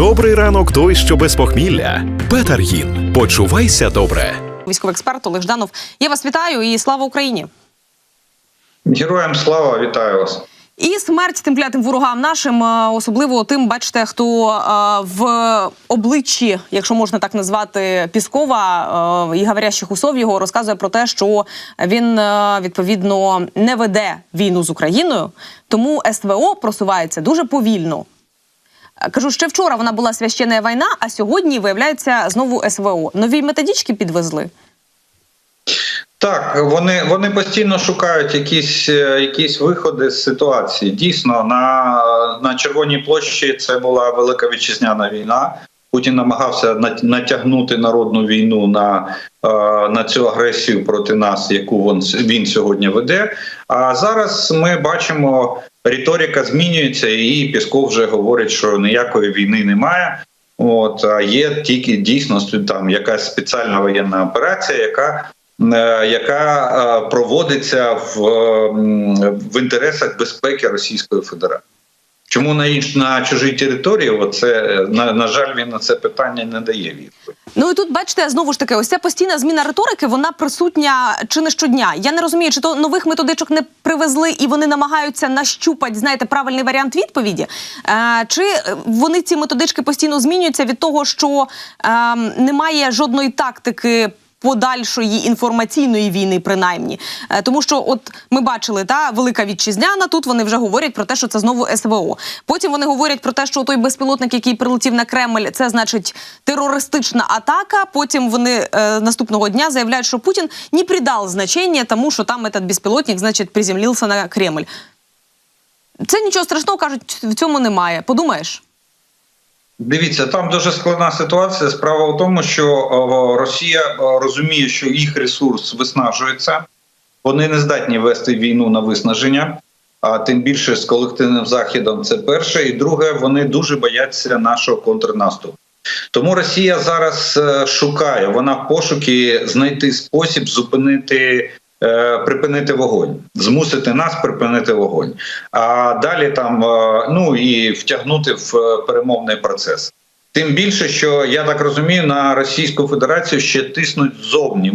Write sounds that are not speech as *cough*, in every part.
Добрий ранок той, що без похмілля. Бетаргін. Почувайся добре. Військовий експерт Олег Жданов. Я вас вітаю і слава Україні. Героям слава, вітаю вас. І смерть тим клятим ворогам нашим, е, особливо тим, бачите, хто е, в обличчі, якщо можна так назвати, Піскова е, і говорящих усов його розказує про те, що він е, відповідно не веде війну з Україною, тому СВО просувається дуже повільно. Кажу, ще вчора вона була священна війна, а сьогодні виявляється знову СВО. Нові методички підвезли. Так, вони вони постійно шукають якісь е, якісь виходи з ситуації. Дійсно, на, на Червоній площі це була велика вітчизняна війна. Путін намагався натягнути народну війну на, е, на цю агресію проти нас, яку він, він сьогодні веде. А зараз ми бачимо, риторика змінюється, і Пісков вже говорить, що ніякої війни немає. От а є тільки дійсно там якась спеціальна воєнна операція, яка е, яка е, проводиться в, в інтересах безпеки Російської Федерації. Чому на інш на чужій території? Оце на, на жаль, він на це питання не дає відповідь. Ну і тут бачите, знову ж таки, ось ця постійна зміна риторики, вона присутня чи не щодня. Я не розумію, чи то нових методичок не привезли і вони намагаються нащупати, знаєте, правильний варіант відповіді. Е, чи вони ці методички постійно змінюються від того, що е, немає жодної тактики. Подальшої інформаційної війни, принаймні, Е, тому що от ми бачили та велика вітчизняна. Тут вони вже говорять про те, що це знову СВО. Потім вони говорять про те, що той безпілотник, який прилетів на Кремль, це значить терористична атака. Потім вони е, наступного дня заявляють, що Путін не придав значення тому, що там этот безпілотник, значить, приземлився на Кремль. Це нічого страшного кажуть, в цьому немає. Подумаєш? Дивіться, там дуже складна ситуація. Справа в тому, що Росія розуміє, що їх ресурс виснажується. Вони не здатні вести війну на виснаження, а тим більше з колективним західом. Це перше, і друге, вони дуже бояться нашого контрнаступу. Тому Росія зараз е, шукає, вона пошуки знайти спосіб зупинити. Е, Припинити вогонь, змусити нас припинити вогонь, а далі там е, ну і втягнути в е, перемовний процес. Тим більше, що я так розумію, на Російську Федерацію ще тиснуть ззовні,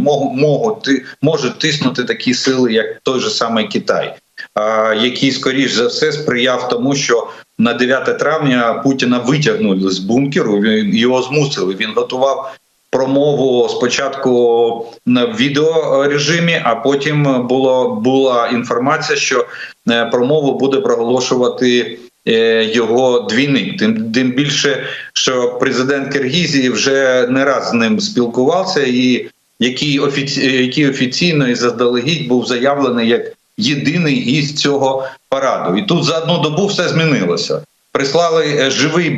можуть, тиснути такі сили, як той же самий Китай, який, скоріш за все, сприяв тому, що на 9 травня Путіна витягнули з бункеру. Його змусили. Він готував промову спочатку на відеорежимі, а потім було була інформація, що е, промову буде проголошувати е, його двійник. Тим, тим більше, що президент Киргізії вже не раз з ним спілкувався, і який офіці... який офіційно і заздалегідь був заявлений як єдиний гість цього параду. І тут за одну добу все змінилося. Прислали е, живий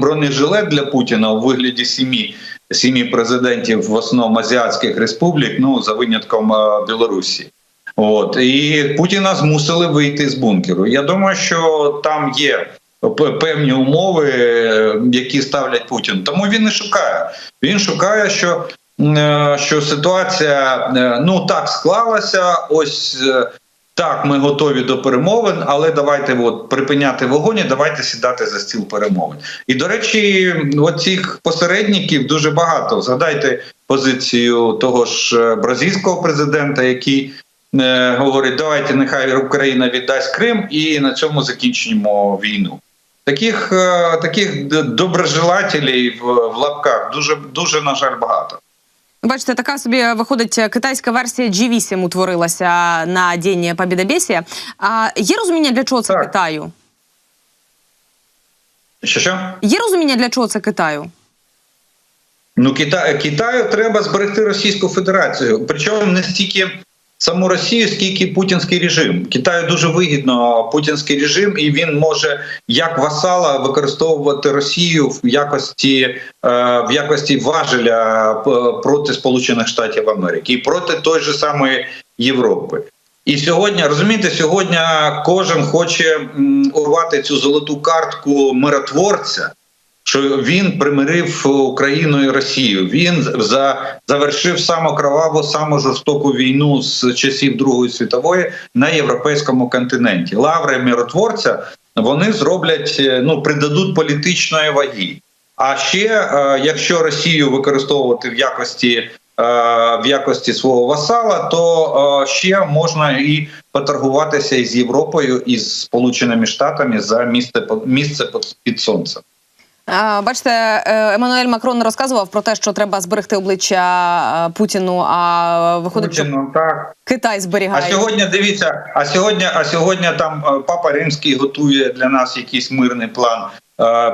бронежилет для Путіна у вигляді сім'ї сім'ї президентів в основному азіатських республік, ну за винятком е, Білорусі. От і Путіна змусили вийти з бункеру. Я думаю, що там є певні умови, які ставлять Путін. Тому він і шукає. Він шукає, що, е, що ситуація е, ну так склалася. Ось так, ми готові до перемовин, але давайте от припиняти вогонь, і давайте сідати за стіл перемовин. І до речі, оцих посередників дуже багато. Згадайте позицію того ж е, бразильського президента, який е, говорить: давайте нехай Україна віддасть Крим, і на цьому закінчимо війну. Таких е, таких доброжелателів в лапках дуже дуже на жаль багато. Бачите, така собі виходить китайська версія G8 утворилася на День Побідобєсія. А є розуміння, для чого це Так. Китаю? Що що? Є розуміння, для чого це Китаю? Ну, Кита... Китаю треба зберегти Російську Федерацію. Причому не стільки саму Росію, скільки путінський режим. Китаю дуже вигідно путінський режим, і він може як васала використовувати Росію в якості е, в якості важеля е, проти Сполучених Штатів Америки і проти той же самої Європи. І сьогодні розумієте, сьогодні кожен хоче урвати цю золоту картку миротворця що він примирив Україну і Росію. Він за завершив саму кроваву, саму жорстоку війну з часів Другої світової на європейському континенті. Лаври миротворця вони зроблять, е, ну придадуть політичної ваги. А ще е, якщо Росію використовувати в якості е, в якості свого васала, то ще можна і поторгуватися із Європою і з Сполученими Штатами за місце місце під сонцем. Бачите, е, Еммануель Макрон розказував про те, що треба зберегти обличчя е, Путіну. А виходить, що так. Китай зберігає. А сьогодні дивіться, а сьогодні, а сьогодні там е, папа римський готує для нас якийсь мирний план.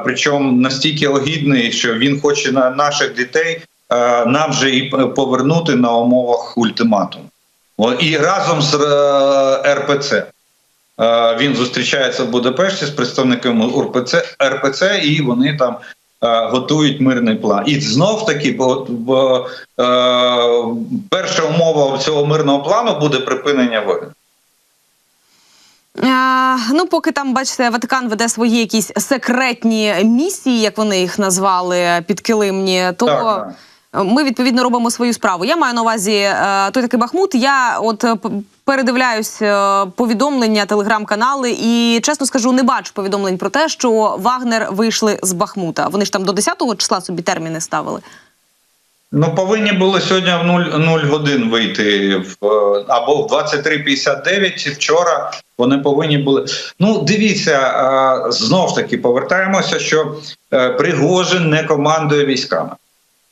Причому настільки огідний, що він хоче на наших дітей нам же і повернути на умовах ультиматуму. І разом з РПЦ. Е, Він зустрічається в Будапешті з представниками РПЦ, РПЦ і вони там е, готують мирний план. І знов таки, бо, бо е, перша умова цього мирного плану буде припинення вогню. Е, ну, поки там, бачите, Ватикан веде свої якісь секретні місії, як вони їх назвали, підкилимні, то. Так, так. Ми відповідно робимо свою справу. Я маю на увазі е, той такий Бахмут. Я от е, передивляюсь е, повідомлення, телеграм-канали, і чесно скажу, не бачу повідомлень про те, що Вагнер вийшли з Бахмута. Вони ж там до 10-го числа собі терміни ставили. Ну, повинні були сьогодні в 0, 0 годин вийти в або в 23.59 вчора. Вони повинні були. Ну, дивіться, знов таки повертаємося, що Пригожин не командує військами.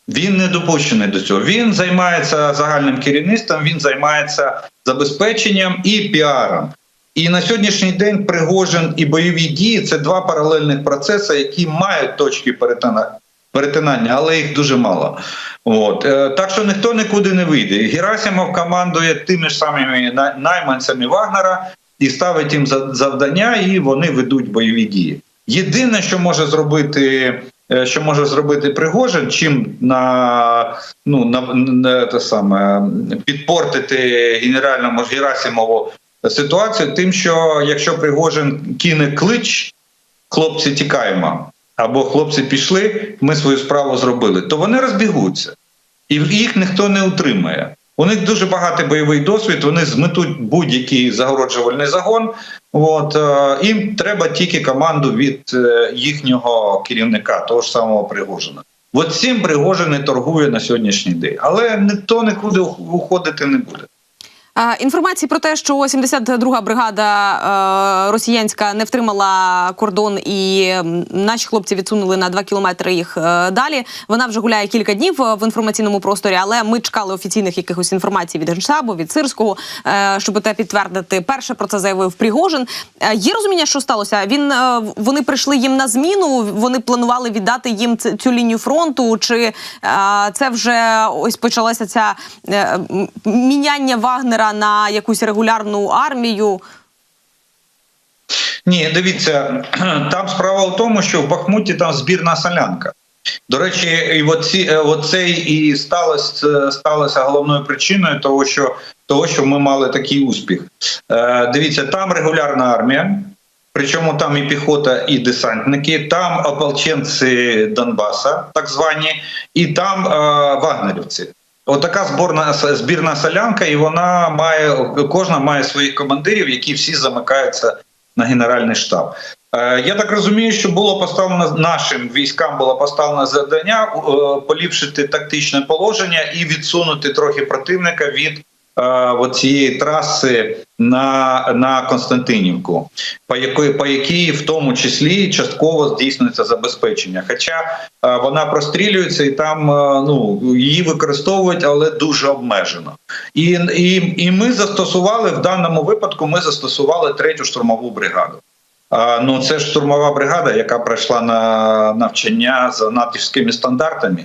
Він не допущений до цього. Він займається загальним керівництвом, він займається забезпеченням і піаром. І на сьогоднішній день Пригожин і бойові дії це два паралельних процеси, які мають точки перетинання, але їх дуже мало. От Е, так що ніхто нікуди не вийде. Герасимов командує тими ж самими найманцями Вагнера і ставить їм за- завдання, і вони ведуть бойові дії. Єдине, що може зробити. Е, Що може зробити Пригожин, чим на ну на, на те саме підпортити генеральному Герасимову ситуацію, тим, що якщо Пригожин кине клич, хлопці тікаємо, або хлопці пішли, ми свою справу зробили, то вони розбігуться, і їх ніхто не утримає. У них дуже багатий бойовий досвід, вони зметуть будь-який загороджувальний загон. От е, їм треба тільки команду від е, їхнього керівника, того ж самого Пригожина. От цим Пригожин і торгує на сьогоднішній день, але ніхто нікуди уходити не буде. Інформації про те, що 72-га бригада е, росіянська не втримала кордон, і наші хлопці відсунули на 2 кілометри їх е, далі. Вона вже гуляє кілька днів е, в інформаційному просторі, але ми чекали офіційних якихось інформацій від генштабу, від сирського, щоб те підтвердити. Перше про це заявив Пригожин. Є розуміння, що сталося? Він вони прийшли їм на зміну. Вони планували віддати їм цю лінію фронту. Чи це вже ось почалося ця міняння Вагнера на якусь регулярну армію? Ні, дивіться, *clears throat* там справа в тому, що в Бахмуті там збірна солянка. До речі, і оці, е, оце і сталося, сталося головною причиною того, що того, що ми мали такий успіх. Е, дивіться, там регулярна армія, причому там і піхота, і десантники, там ополченці Донбаса, так звані, і там е, вагнерівці. Отака зборна збірна солянка, і вона має кожна має своїх командирів, які всі замикаються на генеральний штаб. Е, Я так розумію, що було поставлено нашим військам було поставлено завдання е, поліпшити тактичне положення і відсунути трохи противника від цієї траси на, на Константинівку, по якої по якій в тому числі частково здійснюється забезпечення. Хоча е, вона прострілюється і там е, ну її використовують, але дуже обмежено. І, і, і ми застосували в даному випадку. Ми застосували третю штурмову бригаду. Ну це ж штурмова бригада, яка пройшла на навчання за натівськими стандартами.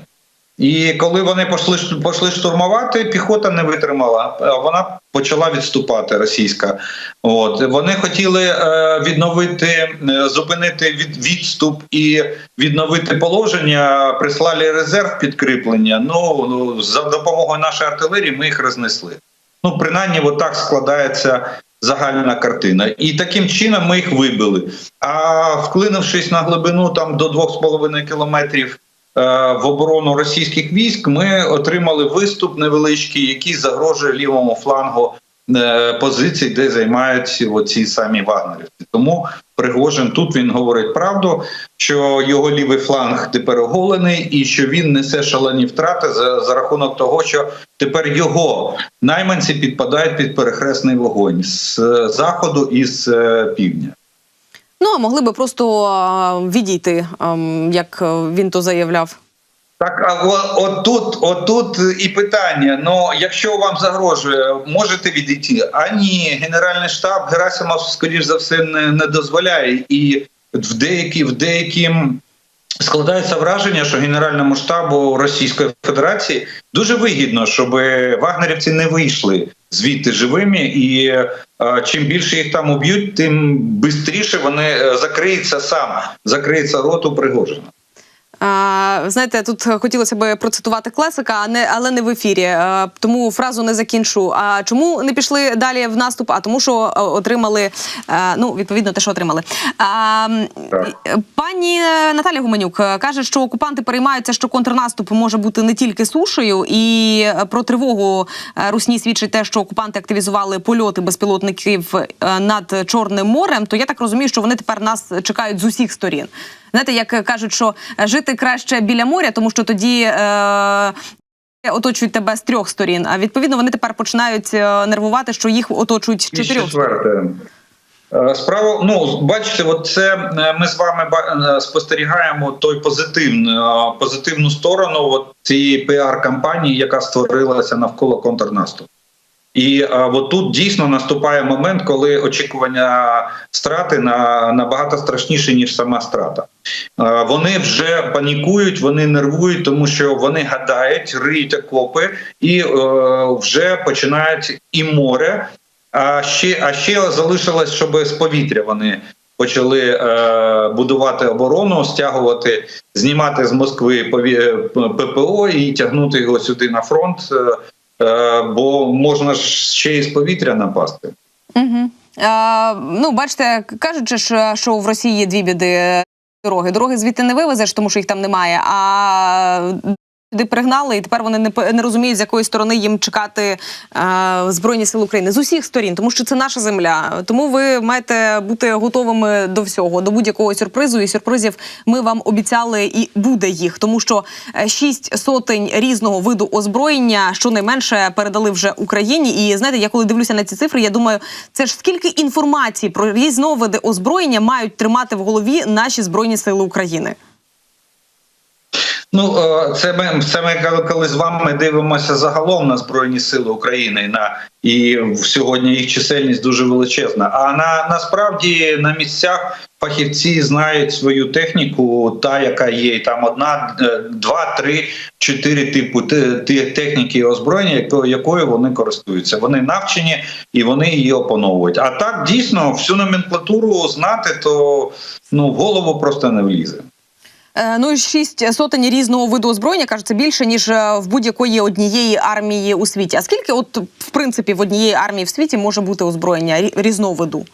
І коли вони пішли, пішли штурмувати, піхота не витримала. Вона почала відступати російська. От вони хотіли е, відновити, е, зупинити від, відступ і відновити положення. Прислали резерв підкріплення. Ну ну, за допомогою нашої артилерії ми їх рознесли. Ну, принаймні, отак складається загальна картина. І таким чином ми їх вибили. А вклинившись на глибину там до 2,5 кілометрів в оборону російських військ, ми отримали виступ невеличкий, який загрожує лівому флангу е, позицій, де займають оці самі вагнерівці. Тому Пригожин тут він говорить правду, що його лівий фланг тепер оголений, і що він несе шалені втрати за, за рахунок того, що тепер його найманці підпадають під перехресний вогонь з е, заходу і з е, півдня. Ну а могли би просто відійти, ем, як е, він то заявляв. Так, отут, отут і питання. Ну, якщо вам загрожує, можете відійти. А ні, Генеральний штаб Герасимов, скоріш за все, не, не дозволяє. І в деякі, в деяким складається враження, що Генеральному штабу Російської Федерації дуже вигідно, щоб вагнерівці не вийшли звідти живими, і е, чим більше їх там уб'ють, тим швидше вони е, закриються сам, закриється рот у Пригожина. Знаєте, тут хотілося б процитувати класика, а не але не в ефірі. Тому фразу не закінчу. А чому не пішли далі в наступ? А тому, що е, отримали е, ну відповідно те, що отримали. А, пані Наталя Гуменюк е, каже, що окупанти переймаються, що контрнаступ може бути не тільки сушею, і про тривогу русні свідчить те, що окупанти активізували польоти безпілотників над Чорним морем. То я так розумію, що вони тепер нас чекають з усіх сторін. Знаєте, як кажуть, що е, жити краще біля моря, тому що тоді. Е- Оточують тебе з трьох сторін, а відповідно вони тепер починають е, нервувати, що їх оточують з чотирьох сторін. Е, Справа, ну бачите, от це е, ми з вами е, спостерігаємо той позитивну, е, позитивну сторону от цієї піар-кампанії, яка створилася навколо контрнаступу. І е, от тут дійсно наступає момент, коли очікування страти на набагато страшніше ніж сама страта. Е, Вони вже панікують, вони нервують, тому що вони гадають, риють окопи і е, вже починають і море. А ще, а ще залишилось, щоб з повітря вони почали е, будувати оборону, стягувати, знімати з Москви е, ППО і тягнути його сюди на фронт. Е, бо можна ж ще і з повітря напасти. Угу. Е, ну, бачите, кажуть, що, що в Росії є дві біди дороги. Дороги звідти не вивезеш, тому що їх там немає. А сюди пригнали, і тепер вони не, не розуміють, з якої сторони їм чекати е, Збройні Сили України з усіх сторін, тому що це наша земля. Тому ви маєте бути готовими до всього, до будь-якого сюрпризу. І сюрпризів ми вам обіцяли, і буде їх, тому що е, шість сотень різного виду озброєння щонайменше передали вже Україні. І знаєте, я коли дивлюся на ці цифри, я думаю, це ж скільки інформації про різновиди озброєння мають тримати в голові наші збройні сили України. Ну е, це ми це ми коли- з вами дивимося загалом на збройні сили України на і сьогодні їх чисельність дуже величезна. А на насправді на місцях фахівці знають свою техніку, та яка є, і там одна, е, два, три, чотири типу те- те- техніки і озброєння, якою вони користуються. Вони навчені і вони її опановують. А так дійсно всю номенклатуру знати, то ну в голову просто не влізе. Е, Ну і шість сотень різного виду озброєння каже, це більше ніж е, в будь-якої однієї армії у світі. А скільки, от в принципі, в однієї армії в світі може бути озброєння різного різновиду?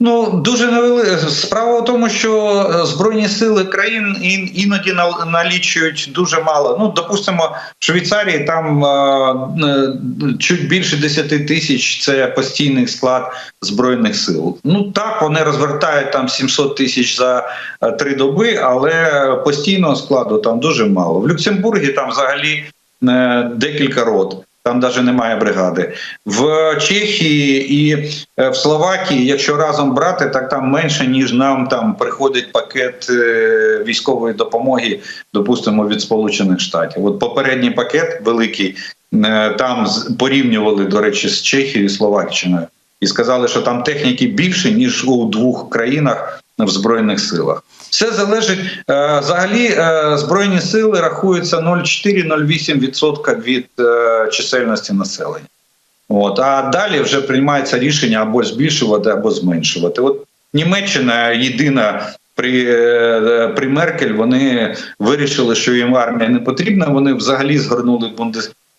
Ну дуже невели... справа в тому, що е, збройні сили країн ін- іноді нал- налічують дуже мало. Ну допустимо, в Швейцарії там е, е, чуть більше 10 тисяч це постійний склад збройних сил. Ну так вони розвертають там 700 тисяч за е, три доби, але постійного складу там дуже мало. В Люксембургі там взагалі е, декілька рот. Там навіть немає бригади. В Чехії і е, в Словакії, якщо разом брати, так там менше, ніж нам там приходить пакет е, військової допомоги, допустимо, від Сполучених Штатів. От попередній пакет великий е, там порівнювали, до речі, з Чехією і Словаччиною, і сказали, що там техніки більше, ніж у двох країнах в Збройних силах. Все залежить е, взагалі. Е, збройні сили рахуються 0,4-0,8% від е, чисельності населення. От а далі вже приймається рішення або збільшувати, або зменшувати. От Німеччина єдина. При, при Меркель вони вирішили, що їм армія не потрібна. Вони взагалі згорнули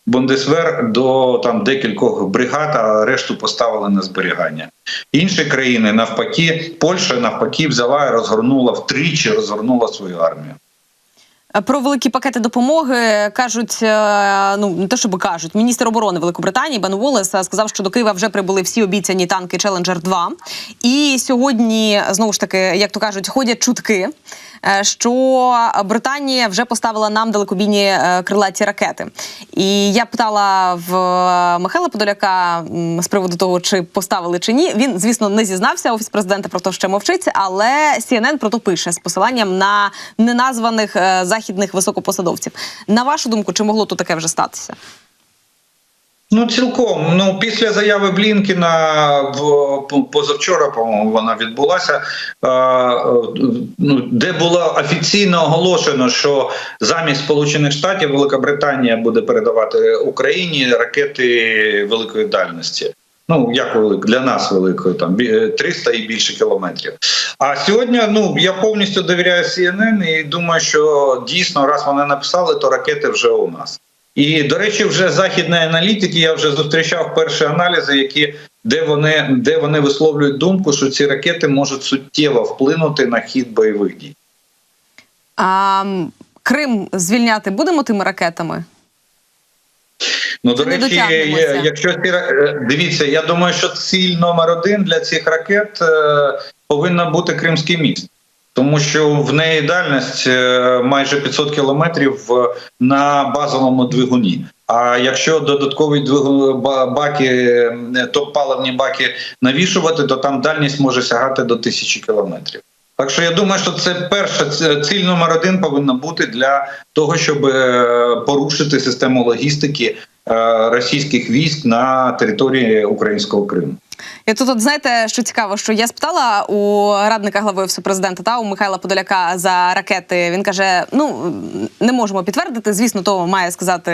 Бундесвер до там декількох бригад, а решту поставили на зберігання. Інші країни навпаки, Польща навпаки взяла і розгорнула втричі, розгорнула свою армію. Про великі пакети допомоги кажуть, е, ну не те, щоб кажуть, міністр оборони Великобританії Бен Уоллес е, сказав, що до Києва вже прибули всі обіцяні танки Челенджер 2 І сьогодні знову ж таки, як то кажуть, ходять чутки, е, що Британія вже поставила нам далекобійні е, крилаті ракети. І я питала в Михайла Подоляка з приводу того, чи поставили чи ні. Він, звісно, не зізнався. Офіс президента про те, що мовчить, але CNN про то пише з посиланням на неназваних е, західних високопосадовців. На вашу думку, чи могло тут таке вже статися? Ну, цілком. Ну, після заяви Блінкіна в позавчора, по-моєму, вона відбулася, е, е, ну, де було офіційно оголошено, що замість Сполучених Штатів Велика Британія буде передавати Україні ракети великої дальності. Ну, як велик, для нас великої, там е, 300 і більше кілометрів. А сьогодні ну я повністю довіряю CNN і думаю, що дійсно, раз вони написали, то ракети вже у нас. І до речі, вже західні аналітики я вже зустрічав перші аналізи, які де вони де вони висловлюють думку, що ці ракети можуть суттєво вплинути на хід бойових дій. А, Крим звільняти будемо тими ракетами? Ну до Чи речі, якщо ці е, дивіться, я думаю, що ціль номер один для цих ракет е, повинна бути Кримський міст. Тому що в неї дальність е, майже 500 кілометрів е, на базовому двигуні. А якщо додаткові баки, е, топ-паливні баки навішувати, то там дальність може сягати до тисячі кілометрів. Так що я думаю, що це перша ціль номер один повинна бути для того, щоб порушити систему логістики російських військ на території українського Криму. І тут, от, знаєте, що цікаво, що я спитала у радника глави офісу президента та у Михайла Подоляка за ракети. Він каже: ну не можемо підтвердити. Звісно, то має сказати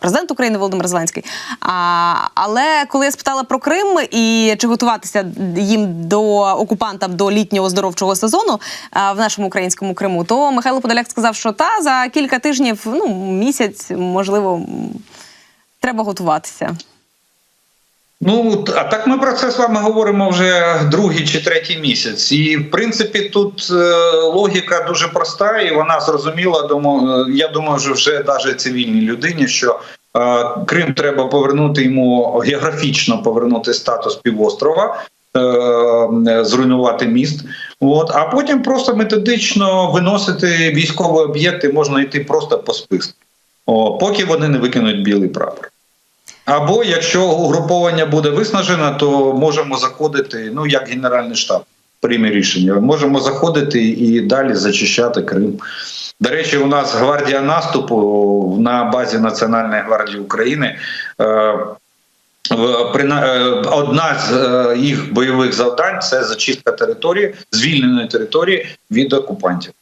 президент України Володимир Зеленський. А, але коли я спитала про Крим і чи готуватися їм до окупантам до літнього оздоровчого сезону а, в нашому українському Криму, то Михайло Подоляк сказав, що та за кілька тижнів, ну місяць, можливо, треба готуватися. Ну а так ми про це з вами говоримо вже другий чи третій місяць. І в принципі тут е, логіка дуже проста, і вона зрозуміла. Е, я думаю, що вже навіть цивільній людині, що е, Крим треба повернути йому географічно повернути статус півострова. Зруйнувати міст, от а потім просто методично виносити військові об'єкти, можна йти просто по списку, О, поки вони не викинуть білий прапор. Або якщо угруповання буде виснажено, то можемо заходити, ну як Генеральний штаб прийме рішення. Можемо заходити і далі зачищати Крим. До речі, у нас гвардія наступу на базі Національної гвардії України. Е, е, Одна з е, їх бойових завдань це зачистка території, звільненої території від окупантів.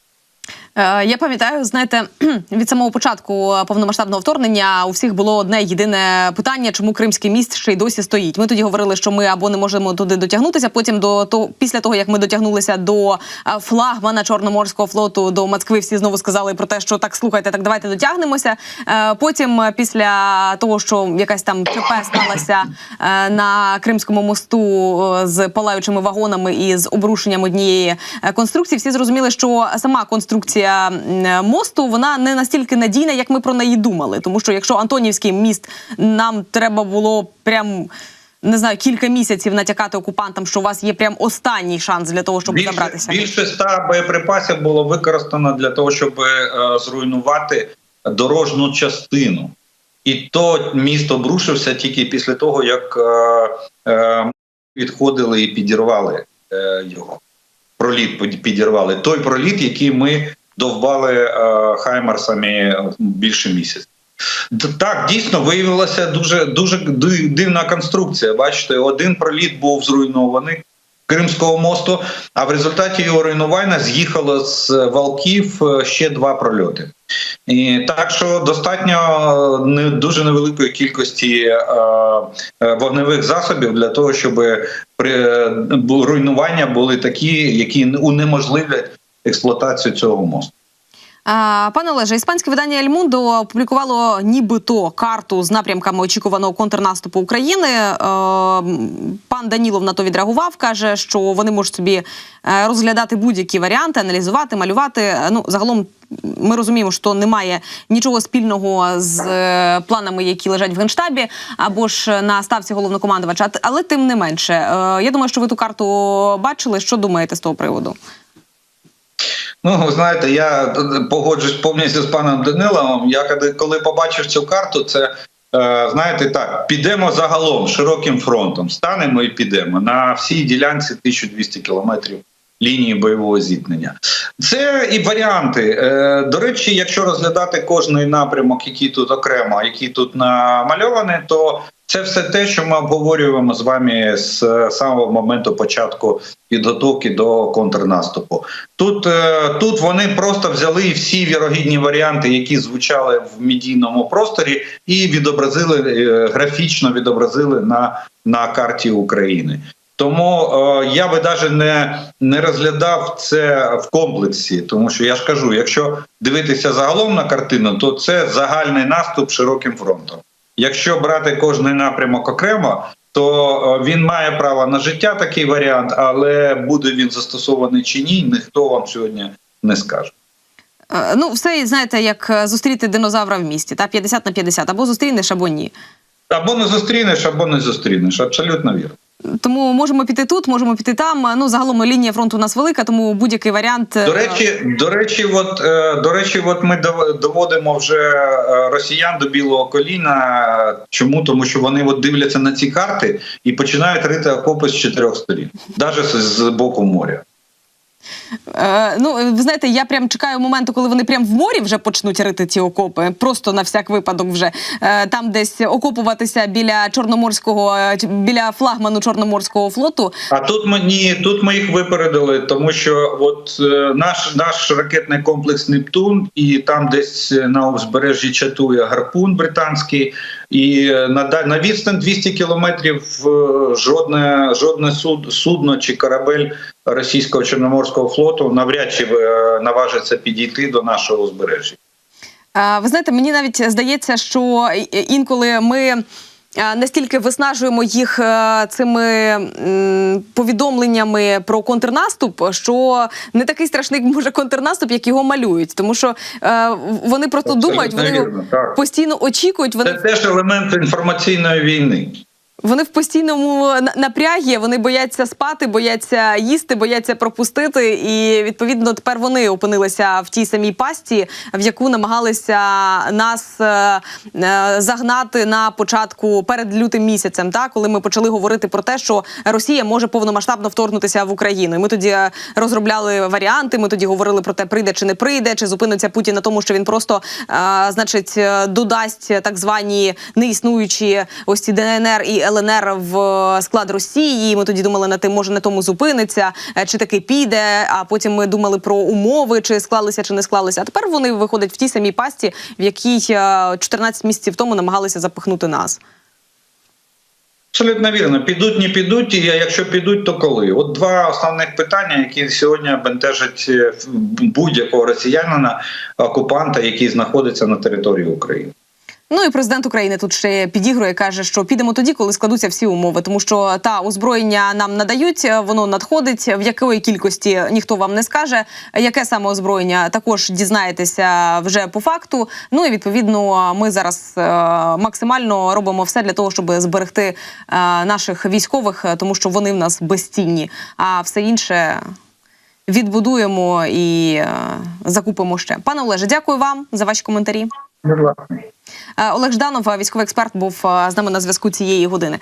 Е, Я пам'ятаю, знаєте, *clears throat* від самого початку повномасштабного вторгнення у всіх було одне єдине питання, чому Кримський міст ще й досі стоїть. Ми тоді говорили, що ми або не можемо туди дотягнутися. Потім до того, після того як ми дотягнулися до е, флагмана Чорноморського флоту до Москви, всі знову сказали про те, що так слухайте, так давайте дотягнемося. Е, Потім, після того, що якась там ЧП сталася на Кримському мосту з палаючими вагонами і з обрушенням однієї конструкції, всі зрозуміли, що сама конструкція м, мосту вона не настільки надійна, як ми про неї думали. Тому що якщо Антонівський міст нам треба було прям. Не знаю, кілька місяців натякати окупантам, що у вас є прям останній шанс для того, щоб більше, забратися. більше ста боєприпасів було використано для того, щоб е, зруйнувати дорожню частину. І то міст обрушився тільки після того, як е, е, відходили і підірвали е, його. Проліт підірвали. Той проліт, який ми довбали е, хаймарсами більше місяця. Так, дійсно виявилася дуже дуже дивна конструкція. Бачите, один проліт був зруйнований Кримського мосту, а в результаті його руйнування з'їхало з валків е, ще два прольоти. І так що достатньо е, не дуже невеликої кількості е, е, вогневих засобів для того, щоб при е, руйнування були такі, які унеможливлять експлуатацію цього мосту. Пане Олеже, іспанське видання «Ель Мундо» опублікувало нібито карту з напрямками очікуваного контрнаступу України. Е, Пан Данілов на то відреагував, каже, що вони можуть собі е, розглядати будь-які варіанти, аналізувати, малювати. Ну, загалом ми розуміємо, що немає нічого спільного з е, планами, які лежать в генштабі, або ж на ставці головнокомандувача. Але тим не менше, я думаю, що ви ту карту бачили. Що думаєте з того приводу? Ну, знаєте, я погоджусь повністю з паном Даниловим. Я коли, коли побачив цю карту, це е, знаєте так: підемо загалом широким фронтом, станемо і підемо на всій ділянці 1200 кілометрів лінії бойового зіткнення. Це і варіанти. Е, до речі, якщо розглядати кожний напрямок, який тут окремо, який тут намальований, то це все те, що ми обговорюємо з вами з самого моменту початку підготовки до контрнаступу. Тут, е, тут вони просто взяли всі вірогідні варіанти, які звучали в медійному просторі, і відобразили е, графічно відобразили на, на карті України. Тому е, я би навіть не, не розглядав це в комплексі, тому що я ж кажу, якщо дивитися загалом на картину, то це загальний наступ широким фронтом. Якщо брати кожний напрямок окремо, то е, він має право на життя такий варіант, але буде він застосований чи ні, ніхто вам сьогодні не скаже. Е, Ну, все знаєте, як е, зустріти динозавра в місті, та 50 на 50, або зустрінеш, або ні. Або не зустрінеш, або не зустрінеш. Абсолютно вірно. Тому можемо піти тут, можемо піти там. Ну загалом лінія фронту у нас велика, тому будь-який варіант е, До речі, до речі, от е, до речі, от ми доводимо вже е, росіян до білого коліна. Чому? Тому що вони от дивляться на ці карти і починають рити окопи з чотирьох сторін, навіть з боку моря. Е, ну ви знаєте, я прям чекаю моменту, коли вони прям в морі вже почнуть рити ці окопи. Просто на всяк випадок, вже е, там десь окопуватися біля чорноморського, е, біля флагману чорноморського флоту. А тут ми ні, тут ми їх випередили, тому що от е, наш наш ракетний комплекс Нептун, і там десь на узбережжі чатує гарпун британський, і на да- на відстань 200 кілометрів жодне жодне суд, судно чи корабель російського чорноморського флоту навряд чи е, наважиться підійти до нашого узбережжя. Ви знаєте, мені навіть здається, що інколи ми. е, Настільки виснажуємо їх е, цими повідомленнями про контрнаступ, що не такий страшний може контрнаступ, як його малюють, тому що вони просто Абсолютно думають, вони постійно очікують. Вони Це теж елемент інформаційної війни. Вони в постійному напрягі, вони бояться спати, бояться їсти, бояться пропустити. І відповідно тепер вони опинилися в тій самій пасті, в яку намагалися нас е, е, загнати на початку перед лютим місяцем, та коли ми почали говорити про те, що Росія може повномасштабно вторгнутися в Україну. І ми тоді е, розробляли варіанти. Ми тоді говорили про те, прийде чи не прийде, чи зупиниться Путін на тому, що він просто е, значить е, додасть так звані неіснуючі ось ці ДНР і в склад Росії. Ми тоді думали на тим, може на тому зупиниться, е, чи таки піде. А потім ми думали про умови, чи склалися, чи не склалися. А тепер вони виходять в тій самій пасті, в якій е, 14 місяців тому намагалися запихнути нас. Абсолютно вірно. Підуть, не підуть, і якщо підуть, то коли? От два основних питання, які сьогодні бентежать е, будь-якого росіянина, окупанта, який знаходиться на території України. Ну і президент України тут ще підігрує, каже, що підемо тоді, коли складуться всі умови, тому що та озброєння нам надають, воно надходить. В якої кількості ніхто вам не скаже. Яке саме озброєння також дізнаєтеся вже по факту. Ну і відповідно, ми зараз е, максимально робимо все для того, щоб зберегти е, наших військових, тому що вони в нас безцінні. А все інше відбудуємо і е, закупимо ще. Пане Олеже, дякую вам за ваші коментарі. Е, Олег Жданов, е, військовий експерт, був е, з нами на зв'язку цієї години.